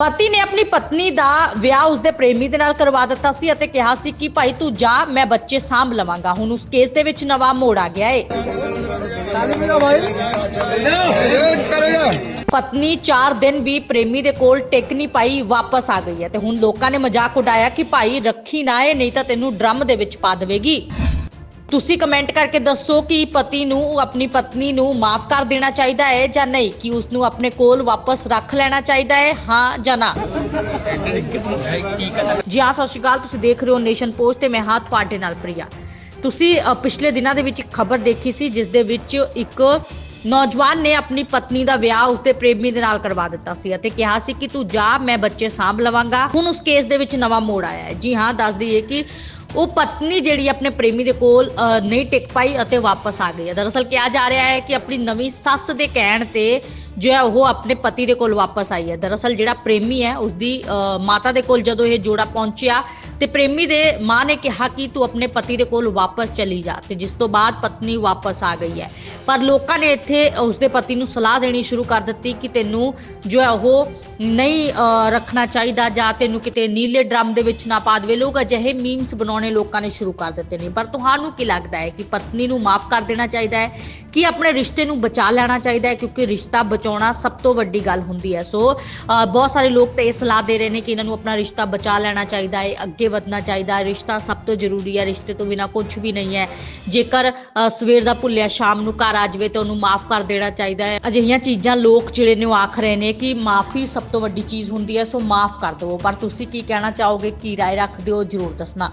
ਪਤੀ ਨੇ ਆਪਣੀ ਪਤਨੀ ਦਾ ਵਿਆਹ ਉਸਦੇ ਪ੍ਰੇਮੀ ਦੇ ਨਾਲ ਕਰਵਾ ਦਿੱਤਾ ਸੀ ਅਤੇ ਕਿਹਾ ਸੀ ਕਿ ਭਾਈ ਤੂੰ ਜਾ, ਮੈਂ ਬੱਚੇ ਸਾਂਭ ਲਵਾਂਗਾ। ਹੁਣ ਉਸ ਕੇਸ ਦੇ ਵਿੱਚ ਨਵਾਂ ਮੋੜ ਆ ਗਿਆ ਏ। ਪਤਨੀ 4 ਦਿਨ ਵੀ ਪ੍ਰੇਮੀ ਦੇ ਕੋਲ ਟਿਕ ਨਹੀਂ ਪਾਈ, ਵਾਪਸ ਆ ਗਈ ਹੈ। ਤੇ ਹੁਣ ਲੋਕਾਂ ਨੇ ਮਜ਼ਾਕ ਉਡਾਇਆ ਕਿ ਭਾਈ ਰੱਖੀ ਨਾ ਏ, ਨਹੀਂ ਤਾਂ ਤੈਨੂੰ ਡਰਮ ਦੇ ਵਿੱਚ ਪਾ ਦੇਵੇਗੀ। ਤੁਸੀਂ ਕਮੈਂਟ ਕਰਕੇ ਦੱਸੋ ਕਿ ਪਤੀ ਨੂੰ, ਆਪਣੀ ਪਤਨੀ ਨੂੰ ਮਾਫ ਕਰ ਦੇਣਾ ਚਾਹੀਦਾ ਹੈ ਜਾਂ ਨਹੀਂ? ਕਿ ਉਸ ਨੂੰ ਆਪਣੇ ਕੋਲ ਵਾਪਸ ਰੱਖ ਲੈਣਾ ਚਾਹੀਦਾ ਹੈ, ਹਾਂ ਜਾਂ ਨਾ? ਜੀ ਹਾਂ, ਸਤਿ ਸ਼੍ਰੀ ਅਕਾਲ। ਤੁਸੀਂ ਦੇਖ ਰਹੇ ਹੋ ਨੇਸ਼ਨ ਪੋਸਟ ਤੇ ਮੈਂ ਹਾਂ ਤੁਹਾਡੇ ਨਾਲ ਪ੍ਰਿਆ। ਤੁਸੀਂ ਪਿਛਲੇ ਦਿਨਾਂ ਦੇ ਵਿੱਚ ਇੱਕ ਖਬਰ ਦੇਖੀ ਸੀ, ਜਿਸ ਦੇ ਵਿੱਚ ਇੱਕ ਨੌਜਵਾਨ ਨੇ ਆਪਣੀ ਪਤਨੀ ਦਾ ਵਿਆਹ ਉਸਦੇ ਪ੍ਰੇਮੀ ਦੇ ਨਾਲ ਕਰਵਾ ਦਿੱਤਾ ਸੀ ਅਤੇ ਕਿਹਾ ਸੀ ਕਿ ਤੂੰ ਜਾ ਮੈਂ ਬੱਚੇ ਸਾਂਭ ਲਵਾਂਗਾ। ਹੁਣ ਉਸ ਕੇਸ ਦੇ ਵਿੱਚ ਨਵਾਂ ਮੋੜ ਆਇਆ ਹੈ। ਜੀ ਹਾਂ ਦੱਸ ਦਈਏ ਕਿ ਉਹ ਪਤਨੀ ਜਿਹੜੀ ਆਪਣੇ ਪ੍ਰੇਮੀ ਦੇ ਕੋਲ ਅ, ਨਹੀਂ ਟਿਕ ਪਾਈ ਅਤੇ ਵਾਪਸ ਆ ਗਈ ਹੈ। ਦਰਅਸਲ ਕਿਹਾ ਜਾ ਰਿਹਾ ਹੈ ਕਿ ਆਪਣੀ ਨਵੀਂ ਸੱਸ ਦੇ ਕਹਿਣ ਤੇ ਜੋ ਹੈ ਉਹ ਆਪਣੇ ਪਤੀ ਦੇ ਕੋਲ ਵਾਪਸ ਆਈ ਹੈ। ਦਰਅਸਲ ਜਿਹੜਾ ਪ੍ਰੇਮੀ ਹੈ ਉਸਦੀ ਅ, ਮਾਤਾ ਦੇ ਕੋਲ ਜਦੋਂ ਇਹ ਜੋੜਾ ਪਹੁੰਚਿਆ ਤੇ ਪ੍ਰੇਮੀ ਦੇ ਮਾਂ ਨੇ ਕਿਹਾ ਕਿ ਤੂੰ ਆਪਣੇ ਪਤੀ ਦੇ ਕੋਲ ਵਾਪਸ ਚਲੀ ਜਾ ਤੇ ਜਿਸ ਤੋਂ ਬਾਅਦ ਪਤਨੀ ਵਾਪਸ ਆ ਗਈ ਹੈ। ਪਰ ਲੋਕਾਂ ਨੇ ਇੱਥੇ ਉਸਦੇ ਪਤੀ ਨੂੰ ਸਲਾਹ ਦੇਣੀ ਸ਼ੁਰੂ ਕਰ ਦਿੱਤੀ ਕਿ ਤੈਨੂੰ ਜੋ ਹੈ ਉਹ ਨਹੀਂ ਰੱਖਣਾ ਚਾਹੀਦਾ ਜਾਂ ਤੈਨੂੰ ਕਿਤੇ ਨੀਲੇ ਡਰਮ ਦੇ ਵਿੱਚ ਨਾ ਪਾ ਦੇਵੇ। ਲੋਕ ਅਜਿਹੇ ਮੀਮਸ ਬਣਾਉਣੇ ਲੋਕਾਂ ਨੇ ਸ਼ੁਰੂ ਕਰ ਦਿੱਤੇ ਨੇ। ਪਰ ਤੁਹਾਨੂੰ ਕੀ ਲੱਗਦਾ ਹੈ ਕਿ ਪਤਨੀ ਨੂੰ ਮਾਫ ਕਰ ਦੇਣਾ ਚਾਹੀਦਾ ਹੈ ਕਿ ਆਪਣੇ ਰਿਸ਼ਤੇ ਨੂੰ ਬਚਾ ਲੈਣਾ ਚਾਹੀਦਾ ਹੈ? ਕਿਉਂਕਿ ਰਿਸ਼ਤਾ ਬਚਾਉਣਾ ਸਭ ਤੋਂ ਵੱਡੀ ਗੱਲ ਹੁੰਦੀ ਹੈ। ਸੋ ਬਹੁਤ ਸਾਰੇ ਲੋਕ ਤਾਂ ਇਹ ਸਲਾਹ ਦੇ ਰਹੇ ਨੇ ਕਿ ਇਹਨਾਂ ਨੂੰ ਆਪਣਾ ਰਿਸ਼ਤਾ ਬਚਾ ਲੈਣਾ ਚਾਹੀਦਾ ਹੈ। ਅੱਗੇ ਵਧਣਾ ਚਾਹੀਦਾ ਰਿਸ਼ਤਾ ਸਭ ਤੋਂ ਜ਼ਰੂਰੀ ਹੈ। ਰਿਸ਼ਤੇ ਤੋਂ ਬਿਨਾ ਕੁਝ ਵੀ ਨਹੀਂ ਹੈ। ਜੇਕਰ ਸਵੇਰ ਦਾ ਭੁੱਲਿਆ, ਸ਼ਾਮ ਨੂੰ ਘਰ ਆ ਜਾਵੇ ਤਾਂ ਉਹਨੂੰ ਮਾਫ ਕਰ ਦੇਣਾ ਚਾਹੀਦਾ ਹੈ। ਅਜਿਹੀਆਂ ਚੀਜ਼ਾਂ ਲੋਕ ਜਿਹੜੇ ਨੇ ਉਹ ਆਖ ਰਹੇ ਨੇ ਕਿ ਮਾਫੀ ਸਭ ਤੋਂ ਵੱਡੀ ਚੀਜ਼ ਹੁੰਦੀ ਹੈ, ਸੋ ਮਾਫ ਕਰ ਦਿਓ। ਪਰ ਤੁਸੀਂ ਕੀ ਕਹਿਣਾ ਚਾਹੋਗੇ? ਕੀ ਰਾਏ ਰੱਖਦੇ ਹੋ? ਜਰੂਰ ਦੱਸਣਾ।